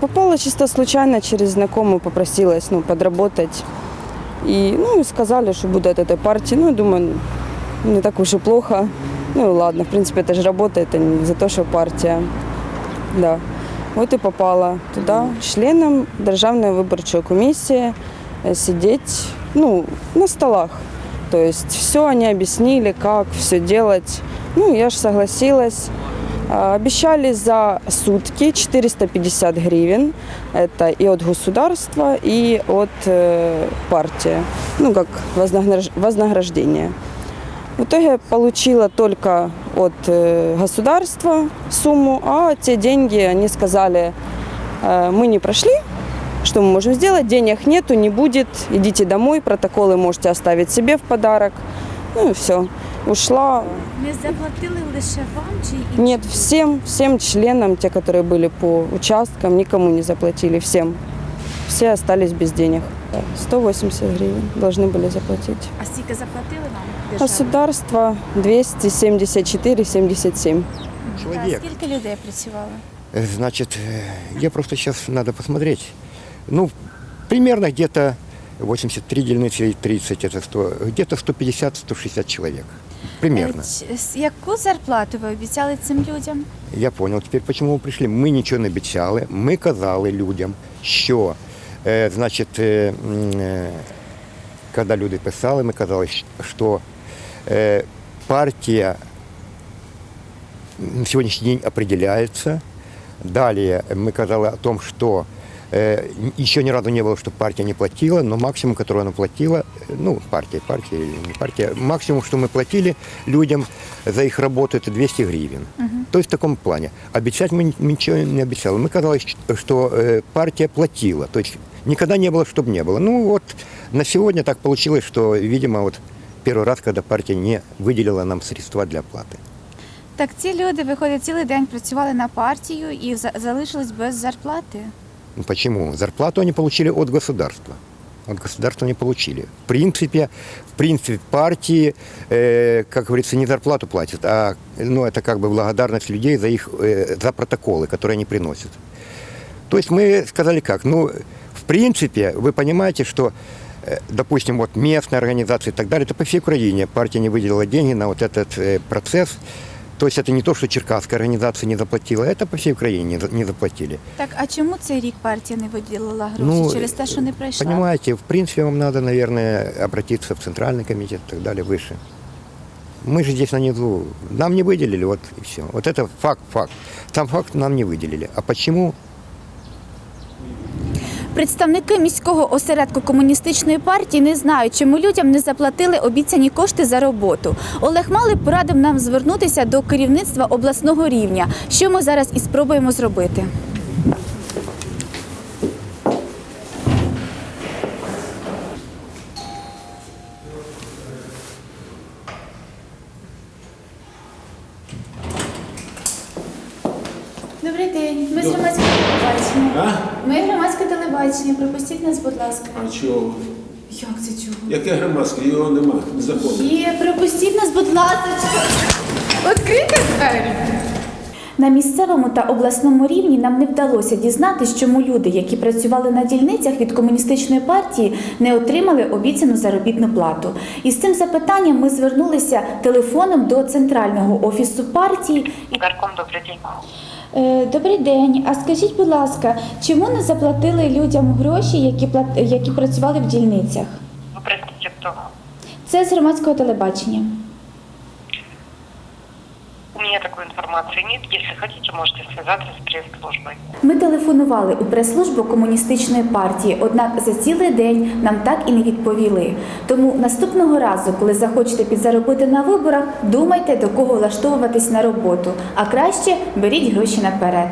Попала чисто случайно, через знакомую попросилась ну, подработать. И, ну, и сказали, что буду от этой партии. Ну, я думаю, ну, не так уж и плохо. Ну, и ладно, в принципе, это же работа, это не за то, что партия. Да. Вот и попала туда членом Державної виборчої комісії э, сидеть ну, на столах. То есть все они объяснили, как все делать. Ну, я же согласилась. А, Обещали за сутки 450 гривен. Это и от государства, и от партии. Ну, как вознаграж- вознаграждение. В итоге получила только от государства сумму, а те деньги, они сказали, э, мы не прошли, что мы можем сделать, денег нету, не будет, идите домой, протоколы можете оставить себе в подарок. Ну и все Ушла. Не заплатили лише вам чи іншим? Нет, всем, всем членам, те, которые были по участкам, никому не заплатили, всем. Все остались без денег. 180 гривен должны были заплатить. А скільки заплатили вам? держава? Государство 274,77. А Человек. скільки людей працювало? Э, Значит, э, я просто сейчас надо посмотреть. Ну, примерно где-то 83 деленное 30, это 100, где-то 150-160 человек. Примерно. Е, Яку зарплату ви обіцяли цим людям? Я понял. Теперь почему ви прийшли? Ми нічого не обіцяли. Ми казали людям, що, е, значить, е, е, коли люди писали, ми казали, що е, партія на сьогоднішній день определяється. Далее мы казали о том, что э, еще ни разу не было, что партия не платила, но максимум, который она платила, э, ну, партия, партия, или не партия, максимум, что мы платили людям за их работу, это 200 гривен. То есть в таком плане. Обещать мы ни- ничего не обещали. Мы казалось, что э, партия платила. То есть никогда не было, чтобы не было. Ну вот на сегодня так получилось, что, видимо, вот первый раз, когда партия не выделила нам средства для оплаты. Так ці люди, виходить, цілий день працювали на партію і за- залишились без зарплати. Ну, Почему? Зарплату они получили от государства. От государства не получили. В принципе, в принципе, партии, э, как говорится, не зарплату платят, а ну, это как бы благодарность людей за их э, за протоколы, которые они приносят. То есть мы сказали как? Ну, в принципе, вы понимаете, что, э, допустим, вот местная организация и так далее, это по всей Украине партия не выделила деньги на вот этот э, процесс. То есть это не то, что черкасская организация не заплатила, это по всей Украине не за- не заплатили. Так, а чому цей рік партія не виділила гроші? Ну, Через те, що не прийшла? Понимаете, в принципе, вам надо, наверное, обратиться в Центральный комитет и так далее, выше. Мы же здесь на низу. Нам не выделили, вот и все. Вот это факт, факт. Сам факт нам не выделили. А почему? Представники міського осередку комуністичної партії не знають, чому людям не заплатили обіцяні кошти за роботу. Олег Малик порадив нам звернутися до керівництва обласного рівня, що ми зараз і спробуємо зробити. Добрий день. Ми з громадського телебачення. А? Ми громадське телебачення. Пропустіть нас, будь ласка. А чого? Як це чого? Яке громадське? Його нема, незаконно. Є, пропустіть нас, будь ласка. Відкрийте двері. На місцевому та обласному рівні нам не вдалося дізнатися, чому люди, які працювали на дільницях від комуністичної партії, не отримали обіцяну заробітну плату. І з цим запитанням ми звернулися телефоном до центрального офісу партії. Гарком, добрий день. Е, Добрий день. А скажіть, будь ласка, чому не заплатили людям гроші, які плат- які працювали в дільницях? Це з громадського телебачення. Меня такой информации нет. Если можете связаться с пресс-службой. Ми телефонували у прес-службу комуністичної партії, однак за цілий день нам так і не відповіли. Тому наступного разу, коли захочете підзаробити на виборах, думайте до кого влаштовуватись на роботу, а краще беріть гроші наперед.